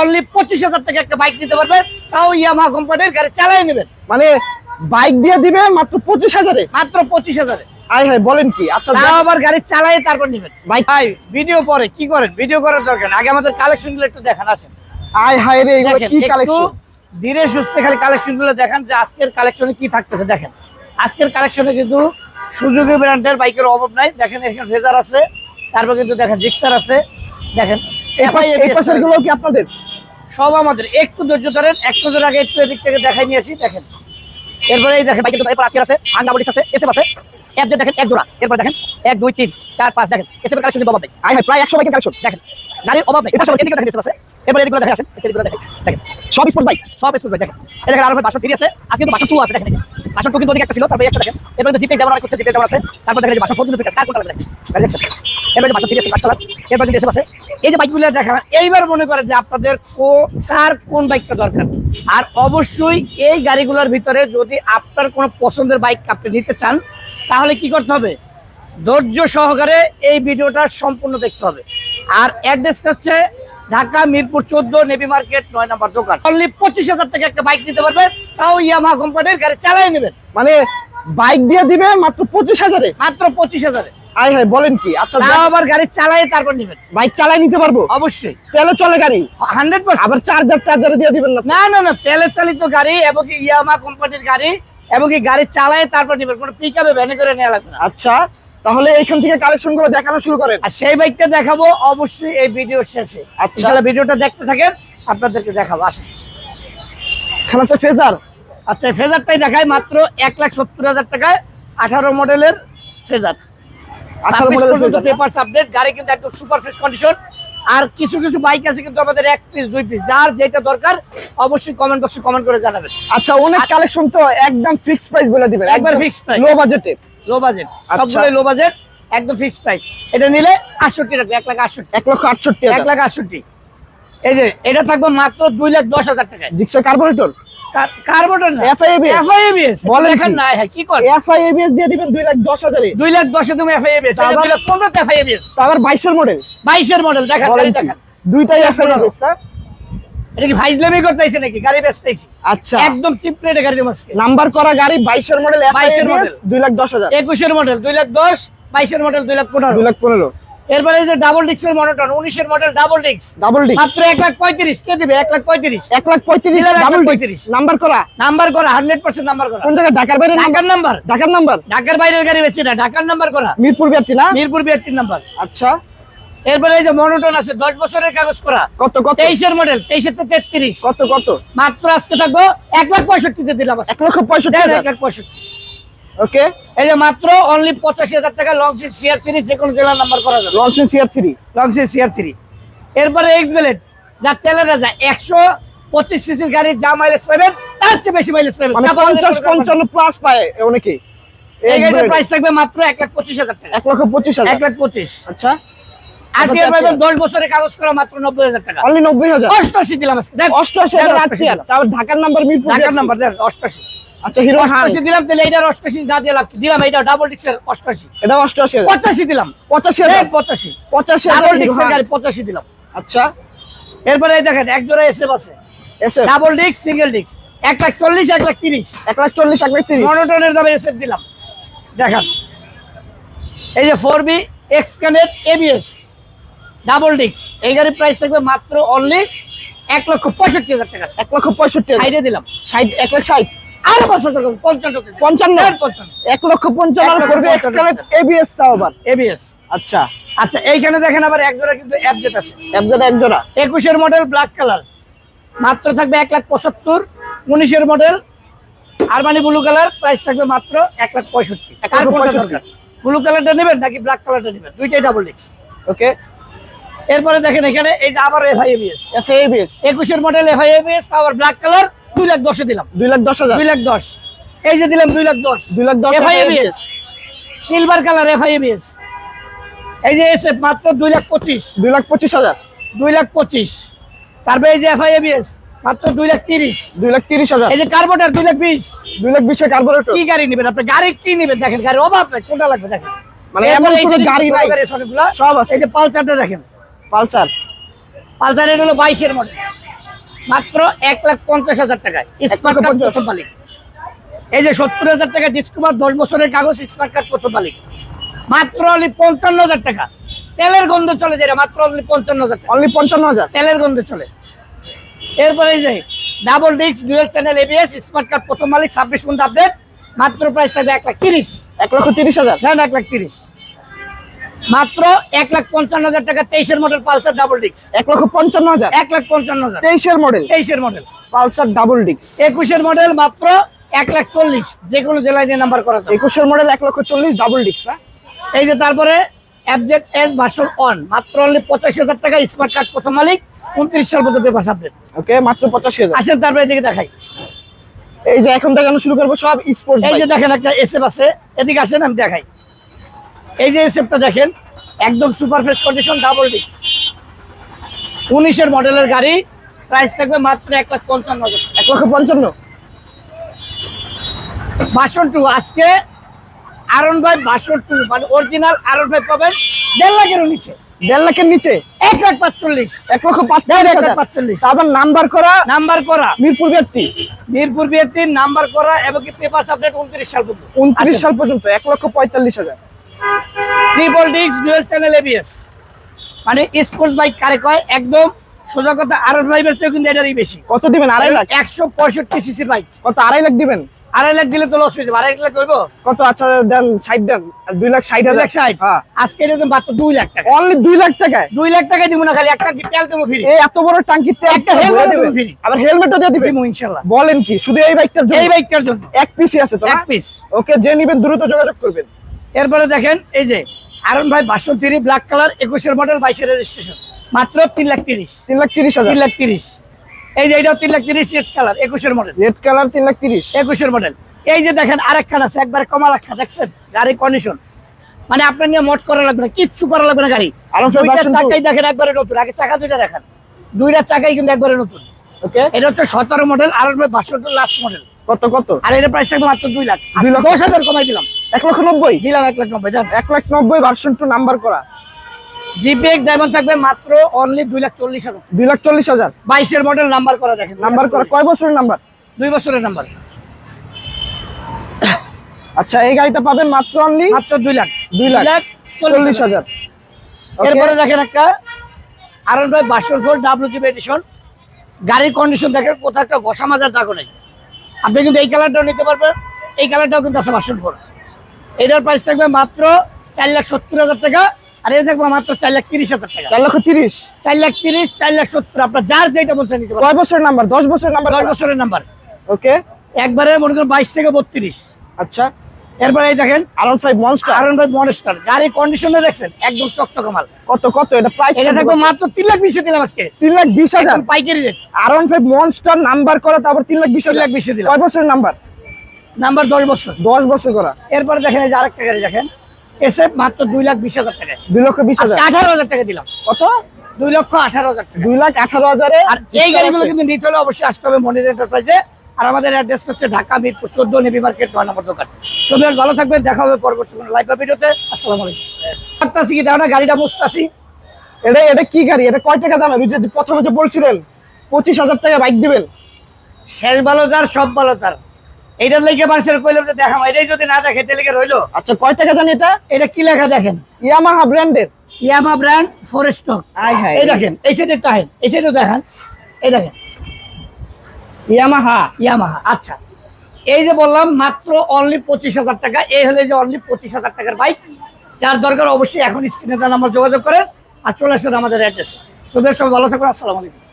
Only পঁচিশ হাজার টাকা একটা বাইক নিতে পারবেন তাও ইয়ামা কোম্পানির গাড়ি চালাই নেবেন মানে বাইক দিয়ে দিবে মাত্র পঁচিশ হাজারে? মাত্র পঁচিশ হাজারে। আয় হায় বলেন কি? আচ্ছা তাও আবার গাড়ি চালাই তারপর নেবেন। ভাই ভাই ভিডিও পরে কি করেন? ভিডিও করার দরকার আগে আমাদের কালেকশনগুলো একটু দেখান আসেন। আয় হায় রে এগুলো কি কালেকশন ধীরে সুস্থে খালি কালেকশনগুলো দেখান যে আজকের কালেকশনে কি থাকতেছে। দেখেন আজকের কালেকশনে কিন্তু সুযোগী ব্র্যান্ডের বাইকের অভাব নাই। দেখেন এখানে ফেজার আছে তারপর কিন্তু দেখেন জিক্সার আছে। দেখেন এই পাশেরগুলো কি আপনাদের? সব আমাদের। একটু ধৈর্য ধরেন এক নজর আগে একটু এদিক থেকে দেখাই নিয়ে আসি দেখেন। এরপরে এই দেখেন বাইকের এরপর আজকের আছে হাঙ্গা বডিস আছে এসএফ আছে। এক যে দেখেন এক জোড়া। এরপর দেখেন এক দুই তিন চার পাঁচ দেখেন। এসএফ কালেকশন অভাব নেই। হায় প্রায় একশো বাইকের কালেকশন দেখেন গাড়ির অভাব নেই। এদিকে দেখেন এসএফ আছে। এবার এদিকে দেখেন আসেন এদিকে দেখেন দেখেন। সব স্পোর্টস বাইক সব স্কুল দেখেন। এই দেখেন আরও বাসন ফিরে আছে। আজকে কিন্তু বাসন টু আছে দেখেন বাসন টু কিন্তু ওদিকে একটা ছিল তারপরে একটা দেখেন। এরপরে জিপে যাওয়ার করছে জিপে যাওয়ার আছে তারপর দেখেন বাসন ফোর কিন্তু কার কোনটা দেখেন। এবার বাসন ফিরে আছে কালার এবার কিন্তু এসে আছে এই যে বাইকগুলো দেখেন এইবার মনে করেন যে আপনাদের কো কার কোন বাইকটা দরকার? আর অবশ্যই এই গাড়িগুলোর ভিতরে যদি আপনার কোনো পছন্দের বাইক আপনি নিতে চান তাহলে কি করতে হবে? ধৈর্য সহকারে এই ভিডিওটা সম্পূর্ণ দেখতে হবে। আর অ্যাড্রেসটা হচ্ছে ঢাকা মিরপুর চোদ্দ নেভি মার্কেট নয় নাম্বার দোকান। অনলি পঁচিশ হাজার টাকা একটা বাইক নিতে পারবেন তাও ইয়ামা কোম্পানির গাড়ি চালাই নেবেন। মানে বাইক দিয়ে দিবে মাত্র পঁচিশ হাজারে? মাত্র পঁচিশ হাজারে। আয় হায় বলেন কি? আচ্ছা আবার গাড়ি চালাই তারপর নেবেন। বাইক চালাই নিতে পারব? অবশ্যই। তেলে চলে গাড়ি। হান্ড্রেড পার্সেন্ট আবার চার্জার টার্জারে দিয়ে দিবেন না? না না না তেলে চালিত গাড়ি এবং ইয়ামা কোম্পানির গাড়ি এবং গাড়ি চালায় তারপর নেবেন। কোনো পিক আপে ভ্যানে করে নেওয়া লাগবে না। আচ্ছা তাহলে এখান থেকে কালেকশনগুলো দেখানো শুরু করেন। আর সেই বাইকটা দেখাবো অবশ্যই এই ভিডিও শেষে। আচ্ছা। ভিডিওটা দেখতে থাকেন আপনাদেরকে দেখাবো আসেন। এখানে আছে ফেজার আচ্ছা ফেজারটাই দেখায় মাত্র এক লাখ সত্তর হাজার টাকায় আঠারো মডেলের ফেজার আঠারো মডেলের পেপার আপডেট গাড়ি কিন্তু একদম সুপার ফ্রেশ কন্ডিশন আর কিছু কিছু বাইক আছে কিন্তু আমাদের এক পিস দুই পিস যার যেটা দরকার অবশ্যই কমেন্ট বক্সে কমেন্ট করে জানাবেন। আচ্ছা অনেক কালেকশন তো একদম ফিক্স প্রাইস বলে দিবেন একবার fixed price। লো বাজেটে লো বাজেট আচ্ছা। সবগুলোই লো বাজেট একদম ফিক্সড প্রাইস এটা নিলে আটষট্টি টাকা এক লাখ আটষট্টি। এক লক্ষ আটষট্টি এক লাখ আটষট্টি। এই যে এটা থাকবে মাত্র দুই লাখ দশ হাজার টাকা জিক্সার কার্বোরেটর না? এফআইএবিএস বলেন? না হ্যাঁ কি করে? দিয়ে দিবেন দুই লাখ হাজারে। দুই লাখ তুমি এফআইএবিএস তা দুই লাখ এফআইএবিএস তো মডেল দেখেন? দেখেন দুইটাই এটা কি ফাইজলামি করতেছে নাকি? গাড়ি বেচতেছি আচ্ছা। নাম্বার করা গাড়ি 22 এর। দুই লাখ দশ হাজার। একুশের মডেল দুই লাখ দশ বাইশের মডেল দুই লাখ পনেরো। দুই লাখ পনেরো। এরপরে এই যে ডাবল ডিক্সের মডেলটা উনিশের মডেল ডাবল ডিক্স ডাবল ডি মাত্র এক লাখ পঁয়ত্রিশ কে দিবে? এক লাখ পঁয়ত্রিশ। এক লাখ পঁয়ত্রিশ দিলাম এক লাখ ডাবল ডি পঁয়ত্রিশ। নাম্বার করা? নাম্বার করা হান্ড্রেড পার্সেন্ট নাম্বার করা। কোন জায়গায়? ঢাকার বাইরে ঢাকার নাম্বার ঢাকার নাম্বার ঢাকার বাইরের গাড়ি বেশি না ঢাকার নাম্বার করা। মিরপুর বিআরটি না? মিরপুর বিআরটির নাম্বার আচ্ছা। এরপরে এই যে মনোটন আছে দশ বছরের কাগজ করা। কত কত? তেইশের মডেল তেইশের তো তেত্রিশ। কত কত? মাত্র আজকে থাকব এক লাখ পঁয়ষট্টিতে দিলাম আজকে। এক লক্ষ পঁয়ষট্টি দেন, হাজার। এক লাখ পঁয়ষট্টি। ওকে এই যে মাত্র অনলি পঁচাশি হাজার টাকা লংসিন সিআর থ্রি যে কোনো জেলার নাম্বার করা যাবে। লঞ্চেন CR three long seat CR three এরপরে এক্স বেলেট যার তেলের রাজা একশো পঁচিশ সিসির গাড়ির যা মাইলেজ পাবেন তার চেয়ে বেশি মাইলেজ পাবেন। মানে পঞ্চাশ পঞ্চান্ন প্লাস পায় অনেকে। এই গাড়িটার প্রাইস থাকবে মাত্র এক লাখ পঁচিশ হাজার টাকা। এক লক্ষ পঁচিশ হাজার। এক লাখ পঁচিশ। আচ্ছা। আর আবার পাবেন? দশ বছরের কাগজ করা মাত্র নব্বই হাজার টাকা। অনলি নব্বই হাজার। অষ্টআশি দিলাম আজকে দেন অষ্টআশি হাজার তারপর ঢাকার নাম্বার মিরপুর ঢাকার নাম্বার দেন অষ্টআশি। আচ্ছা হিরো হান অষ্টআশি দিলাম তাহলে এইটার অষ্টআশি না দিয়ে লাভ কি? দিলাম এইটা ডাবল ডিক্সের অষ্টআশি। এটা অষ্টআশি হাজার। পঁচাশি দিলাম। পঁচাশি এই হাজার পঁচাশি পঁচাশি ডাবল ডিক্সের গাড়ি পঁচাশি দিলাম। আচ্ছা। এরপরে এই দেখেন এক জোড়া এসএফ আছে। এসএফ ডাবল ডিক্স সিঙ্গেল ডিক্স এক লাখ চল্লিশ এক লাখ তিরিশ। এক লাখ চল্লিশ এক লাখ তিরিশ। মনোটনের দামে এসএফ দিলাম। দেখান। এই যে four B X connect ABS double ডিক্স এই গাড়ির প্রাইস থাকবে মাত্র অনলি এক লক্ষ পঁয়ষট্টি হাজার টাকা। এক লক্ষ পঁয়ষট্টি সাইডে দিলাম। সাইড এক লাখ ষাট। আরও পাঁচ পঞ্চান্ন টাকা দিলাম। পঞ্চান্ন? দেন পঞ্চান্ন। এক লক্ষ পঞ্চান্ন এক লক্ষ করবে পঞ্চান্ন এক্সকালেট এবিএস তাও আবার। এবিএস আচ্ছা। আচ্ছা এইখানে দেখেন আবার এক জোড়া কিন্তু অ্যাপজেট আছে। এফজেড এক জোড়া। একুশের মডেল ব্ল্যাক কালার মাত্র থাকবে এক লাখ পঁচাত্তর। উনিশের model Armani blue colour price থাকবে মাত্র এক লাখ পঁয়ষট্টি। ব্লু কালারটা নেবেন নাকি ব্ল্যাক কালারটা নেবেন? দুইটাই ডাবল ডিক্স ওকে। এরপরে দেখেন এখানে এই যে আবার এফআই এবিএস এফ এবিএস একুশের মডেল এফআই এবিএস আবার ব্ল্যাক কালার দুই লাখ দশে দিলাম দুই লাখ দশ হাজার দুই লাখ দশ এই যে দিলাম দুই লাখ দশ দুই লাখ দশ সিলভার কালার এফআই এই যে এসে মাত্র দুই লাখ পঁচিশ দুই লাখ পঁচিশ হাজার দুই লাখ পঁচিশ তারপরে এই যে এফআই মাত্র দুই লাখ তিরিশ দুই লাখ তিরিশ হাজার এই যে কার্বোটার দুই লাখ বিশ দুই লাখ বিশে কার্বোরেটর কি গাড়ি নেবেন আপনি গাড়ি কি নেবেন দেখেন গাড়ির অভাব নাই কোনটা লাগবে দেখেন মানে এমন এই যে গাড়ি নাই। সব আছে। এই যে পালসারটা দেখেন পালসার পালসার এটা হলো বাইশের মডেল মাত্র এক লাখ পঞ্চাশ হাজার টাকায়। স্মার্ট কার্ড প্রথম মালিক। এই যে সত্তর হাজার টাকা ডিসকাউন্ট দশ বছরের কাগজ স্মার্ট কার্ড প্রথম মালিক। মাত্র অনলি পঞ্চান্ন হাজার টাকা। তেলের গন্ধ চলে যেটা মাত্র অনলি পঞ্চান্ন হাজার টাকা। অনলি পঞ্চান্ন হাজার। তেলের গন্ধ চলে। এরপরে এই যে double disc dual channel ABS smart card প্রথম মালিক ছাব্বিশ পর্যন্ত আপডেট মাত্র প্রাইস থাকবে এক লাখ তিরিশ। এক লক্ষ তিরিশ হাজার। দেন এক লাখ তিরিশ। মাত্র এক লাখ পঞ্চান্ন হাজার টাকা তেইশের মডেল পালসার ডাবল ডিস্ক এক লক্ষ পঞ্চান্ন হাজার। এক লাখ পঞ্চান্ন হাজার। তেইশের মডেল তেইশের মডেল পালসার ডাবল ডিক্স একুশের মডেল মাত্র এক লাখ চল্লিশ। যে কোনো জেলায় নিয়ে নাম্বার করা যায় একুশের মডেল এক লক্ষ চল্লিশ ডাবল ডিক্স না? এই যে তারপরে অ্যাবজেট এস ভার্সন অন মাত্র অনলি পঁচাশি হাজার টাকা স্মার্ট কার্ড প্রথম মালিক উনত্রিশ সাল পর্যন্ত পেপার ওকে মাত্র পঁচাশি হাজার। আসেন তারপরে এদিকে দেখাই। এই যে এখন দেখানো শুরু করব সব স্পোর্টস এই যে দেখেন একটা এসএফ আছে। এদিকে আসেন আমি দেখাই। এই যে এসএফটা দেখেন একদম super fresh condition double disc উনিশের মডেলের গাড়ি প্রাইস থাকবে মাত্র এক লাখ পঞ্চান্ন এক লক্ষ পঞ্চান্ন? বাসন টু আজকে আরন ভাই বাসন টু মানে অরিজিনাল আরন ভাই পাবেন দেড় লাখেরও নিচে। দেড় লাখের নিচে? এক লাখ পাঁচচল্লিশ। এক লক্ষ পাঁচচল্লিশ। তারপর নাম্বার করা? নাম্বার করা। মিরপুর ব্যক্তি মিরপুর বিএসটির নাম্বার করা এবং পেপার আপডেট উনত্রিশ সাল পর্যন্ত। উনত্রিশ সাল পর্যন্ত এক লক্ষ পঁয়তাল্লিশ হাজার। Triple disc dual channel ABS মানে স্পোর্টস বাইক কারে কয়? একদম সোজা কথা আরন ড্রাইভার চেয়ে কিন্তু এটারই বেশি। কত দিবেন? আড়াই লাখ? একশো পঁয়ষট্টি সিসির বাইক কত? আড়াই লাখ দিবেন? আড়াই লাখ দিলে তো লস হয়ে যাবে। আড়াই লাখ করব কত? আচ্ছা দেন ষাট দেন। দুই লাখ ষাট হাজার। ষাট। হ্যাঁ। আজকে এটা মাত্র দুই লাখ টাকা। অনলি দুই লাখ টাকায়? দুই লাখ টাকা দিব না খালি একটা তেল দেবো ফ্রি। এই এত বড় টাঙ্কি তেল একটা helmet দিবেন। আবার হেলমেটও দিয়ে দিব। ইনশাল্লাহ। বলেন কি? শুধু এই বাইকটার জন্য? এই বাইকটার জন্য। এক পিসই আছে তো এক পিস ওকে যে নিবেন দ্রুত যোগাযোগ করবেন। এরপরে দেখেন এই যে আরন ভাই বাসন থ্রি ব্ল্যাক কালার একুশের মডেল বাইশের রেজিস্ট্রেশন মাত্র তিন লাখ তিরিশ। তিন লাখ তিরিশ তিন লাখ তিরিশ। এই যে এটাও তিন লাখ তিরিশ রেড কালার একুশের মডেল রেড কালার তিন লাখ তিরিশ। একুশের মডেল এই যে দেখেন আরেকখান আছে একবার কমা রাখা দেখছেন? গাড়ি কন্ডিশন মানে আপনার নিয়ে মোট করা লাগবে না কিচ্ছু করা লাগবে না গাড়ি। চাকাই দেখেন একবারে নতুন। আগে চাকা দুইটা দেখেন। দুইটা চাকাই কিন্তু একবারে নতুন। ওকে এটা হচ্ছে সতেরো মডেল আর বাষট্টি লাস্ট মডেল কত কত? আর এটা প্রাইস থাকবে মাত্র দুই লাখ। দুই লাখ। দশ হাজার কমাই দিলাম। এক লক্ষ নব্বই। দিলাম এক লাখ নব্বই এক লাখ নব্বই ভার্সন টু নাম্বার করা। জিপিএক ডায়মন্ড থাকবে মাত্র অনলি দুই লাখ চল্লিশ হাজার। দুই লাখ চল্লিশ হাজার। বাইশের মডেল নাম্বার করা দেখেন। নাম্বার করা। কয় বছরের নাম্বার দুই বছরের নাম্বার আচ্ছা এই গাড়িটা পাবেন মাত্র অনলি মাত্র দুই লাখ। দুই লাখ চল্লিশ হাজার। এরপরে দেখেন একটা আর ভাই বাসন ফোর ডাব্লিউ জিবি এডিশন গাড়ির কন্ডিশন দেখেন কোথাও একটা ঘষা মাজার দাগও নেই। আপনি কিন্তু এই কালারটাও নিতে পারবেন এই কালারটাও কিন্তু আছে বাসন ফোর এটার প্রাইস থাকবে মাত্র চার লাখ সত্তর হাজার টাকা আর এটা থাকবে মাত্র চার লাখ তিরিশ হাজার টাকা। চার লক্ষ তিরিশ? চার লাখ তিরিশ চার লাখ সত্তর আপনার যার যেটা বলছেন নিতে কয় বছরের নাম্বার? দশ বছরের নাম্বার? দশ বছরের নাম্বার। ওকে। একবারে মনে করেন বাইশ থেকে বত্রিশ। আচ্ছা। এরপরে এই দেখেন আরন ফাইভ মনস্টার আরন ভাই মনেস্টার গাড়ির কন্ডিশনে দেখছেন একদম চকচকে মাল। কত কত? এটা প্রাইস এটা থাকবে মাত্র তিন লাখ বিশে দিলাম আজকে। তিন লাখ বিশ হাজার? পাইকারি রেট আরন ফাইভ মনস্টার নাম্বার করা তারপর তিন লাখ বিশ হাজার। লাখ বিশে দিলাম। কয় বছরের নাম্বার? নাম্বার দশ বছর। দশ বছর করা। এরপরে দেখেন এই যে আরেকটা গাড়ি দেখেন। এসে মাত্র দুই লাখ বিশ হাজার টাকা দুই লক্ষ বিশ হাজার। আঠারো হাজার টাকা দিলাম। কত? দুই লক্ষ আঠারো হাজার টাকা। দুই লাখ আঠারো হাজারে আর এই গাড়িগুলো কিন্তু নিতে হলে অবশ্যই আসতে হবে মনির এন্টারপ্রাইজে। আর আমাদের অ্যাড্রেস হচ্ছে ঢাকা মিরপুর চোদ্দ নেবি মার্কেট নয় নম্বর দোকান। সবাই ভালো থাকবেন। দেখা হবে পরবর্তী কোনো লাইভ ভিডিওতে আসসালামু আলাইকুম। করতেছি কি? না গাড়িটা বুঝতেছি এটা এটা কি গাড়ি? এটা কয় টাকা দাম? প্রথমে যে বলছিলেন পঁচিশ হাজার টাকা বাইক দিবেন। শেষ ভালো তার সব ভালো তার। এইটার লেগে মানুষের কইলাম যে দেখাম এটাই যদি না দেখে তাহলে কি রইল। আচ্ছা কয় টাকা জানি এটা? এটা কি লেখা দেখেন? ইয়ামাহা ব্র্যান্ডের। ইয়ামা ব্র্যান্ড হায়। এই দেখেন এই সাইডে টাহেন এই সাইডে দেখান। এই দেখেন। ইয়ামাহা। ইয়ামাহা আচ্ছা। এই যে বললাম মাত্র অনলি পঁচিশ হাজার টাকা। এই হলে যে অনলি পঁচিশ হাজার টাকার বাইক যার দরকার অবশ্যই এখন স্ক্রিনে নাম্বার যোগাযোগ করেন। আর চলে আসেন আমাদের অ্যাড্রেসে সবাই সবাই ভালো থাকুন আসসালামু আলাইকুম।